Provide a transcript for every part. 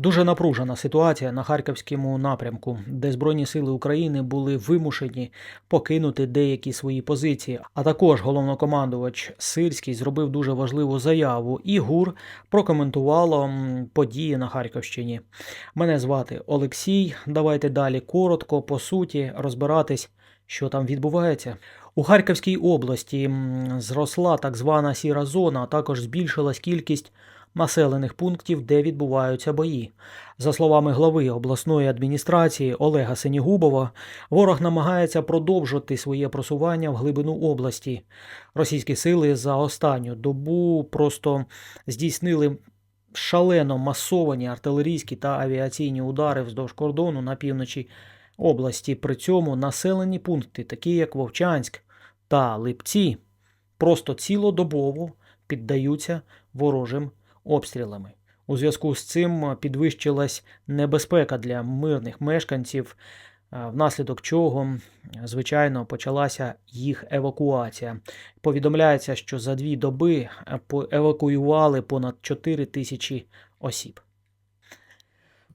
Дуже напружена ситуація на харківському напрямку, де Збройні сили України були вимушені покинути деякі свої позиції. А також головнокомандувач Сирський зробив дуже важливу заяву. І ГУР прокоментувало події на Харківщині. Мене звати Олексій. Давайте далі коротко, по суті, розбиратись, що там відбувається. У Харківській області зросла так звана сіра зона, а також збільшилась кількість населених пунктів, де відбуваються бої. За словами глави обласної адміністрації Олега Сенігубова, ворог намагається продовжити своє просування в глибину області. Російські сили за останню добу просто здійснили шалено масовані артилерійські та авіаційні удари вздовж кордону на півночі області. При цьому населені пункти, такі як Вовчанськ та Липці, просто цілодобово піддаються ворожим обстрілами. У зв'язку з цим підвищилась небезпека для мирних мешканців, е, внаслідок чого, звичайно, почалася їх евакуація. Повідомляється, що за дві доби е, евакуювали понад 4 тисячі осіб.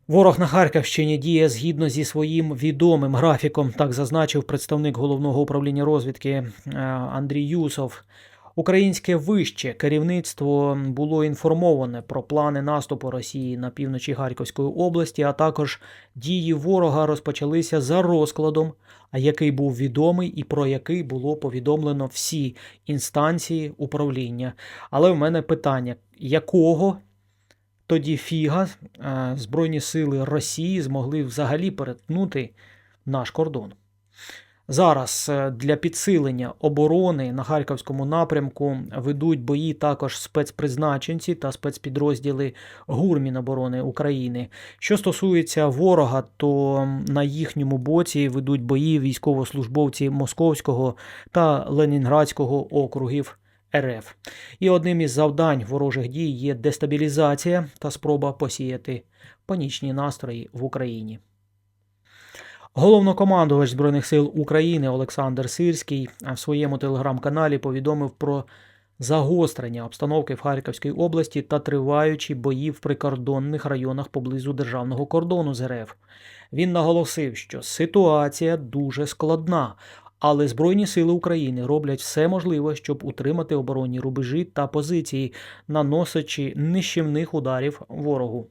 Ворог на Харківщині діє згідно зі своїм відомим графіком, так зазначив представник головного управління розвідки е, Андрій Юсов. Українське вище керівництво було інформоване про плани наступу Росії на півночі Харківської області, а також дії ворога розпочалися за розкладом, який був відомий і про який було повідомлено всі інстанції управління. Але в мене питання: якого тоді фіга е, Збройні сили Росії змогли взагалі перетнути наш кордон? Зараз е, для підсилення оборони на харківському напрямку ведуть бої також спецпризначенці та спецпідрозділи ГУР Міноборони України. Що стосується ворога, то на їхньому боці ведуть бої військовослужбовці Московського та Ленінградського округів РФ. І одним із завдань ворожих дій є дестабілізація та спроба посіяти панічні настрої в Україні. Головнокомандувач Збройних сил України Олександр Сирський в своєму телеграм-каналі повідомив про загострення обстановки в Харківській області та триваючі бої в прикордонних районах поблизу державного кордону з РФ. Він наголосив, що ситуація дуже складна, але Збройні сили України роблять все можливе, щоб утримати оборонні рубежі та позиції, наносячи нищівних ударів ворогу.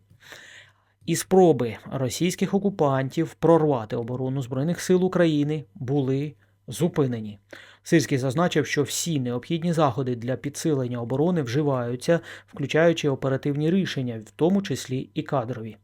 І спроби російських окупантів прорвати оборону Збройних сил України були зупинені. Сирський зазначив, що всі необхідні заходи для підсилення оборони вживаються, включаючи оперативні рішення, в тому числі і кадрові.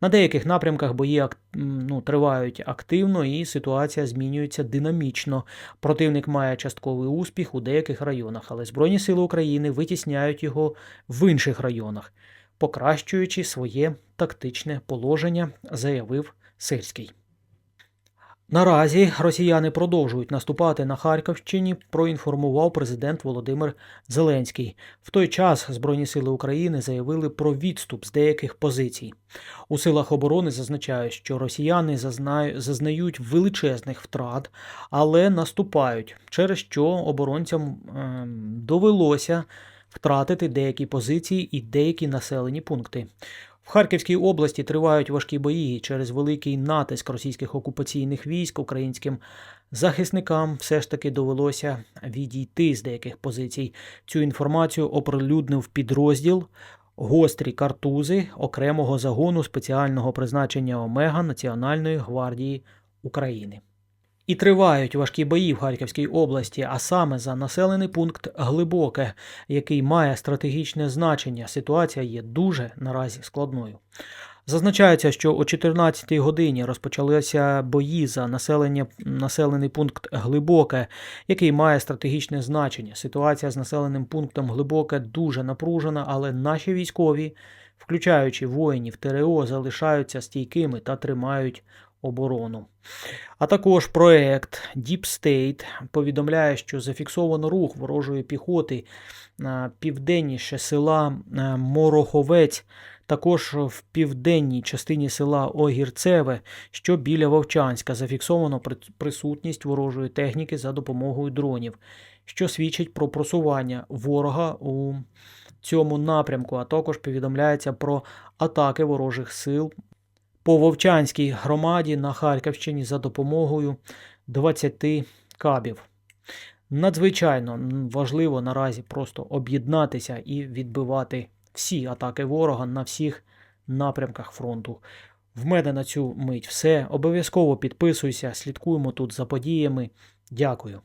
На деяких напрямках бої ну, тривають активно і ситуація змінюється динамічно. Противник має частковий успіх у деяких районах, але Збройні сили України витісняють його в інших районах покращуючи своє тактичне положення, заявив Сирський. Наразі росіяни продовжують наступати на Харківщині, проінформував президент Володимир Зеленський. В той час Збройні сили України заявили про відступ з деяких позицій. У силах оборони зазначають, що росіяни зазнають величезних втрат, але наступають, через що оборонцям ем, довелося втратити деякі позиції і деякі населені пункти. В Харківській області тривають важкі бої через великий натиск російських окупаційних військ українським захисникам все ж таки довелося відійти з деяких позицій. Цю інформацію оприлюднив підрозділ гострі картузи окремого загону спеціального призначення Омега Національної гвардії України. І тривають важкі бої в Харківській області, а саме за населений пункт Глибоке, який має стратегічне значення. Ситуація є дуже наразі складною. Зазначається, що о 14-й годині розпочалися бої за населення, населений пункт Глибоке, який має стратегічне значення. Ситуація з населеним пунктом Глибоке дуже напружена, але наші військові, включаючи воїнів ТРО, залишаються стійкими та тримають оборону. А також проект Deep State повідомляє, що зафіксовано рух ворожої піхоти е, південніше села е, Мороховець, також в південній частині села Огірцеве, що біля Вовчанська, зафіксовано присутність ворожої техніки за допомогою дронів. що свідчить про просування ворога у цьому напрямку, а також повідомляється про атаки ворожих сил по Вовчанській громаді на Харківщині за допомогою 20 кабів. Надзвичайно важливо наразі просто об'єднатися і відбивати всі атаки ворога на всіх напрямках фронту. В мене на цю мить все. Обов'язково підписуйся, слідкуємо тут за подіями. Дякую.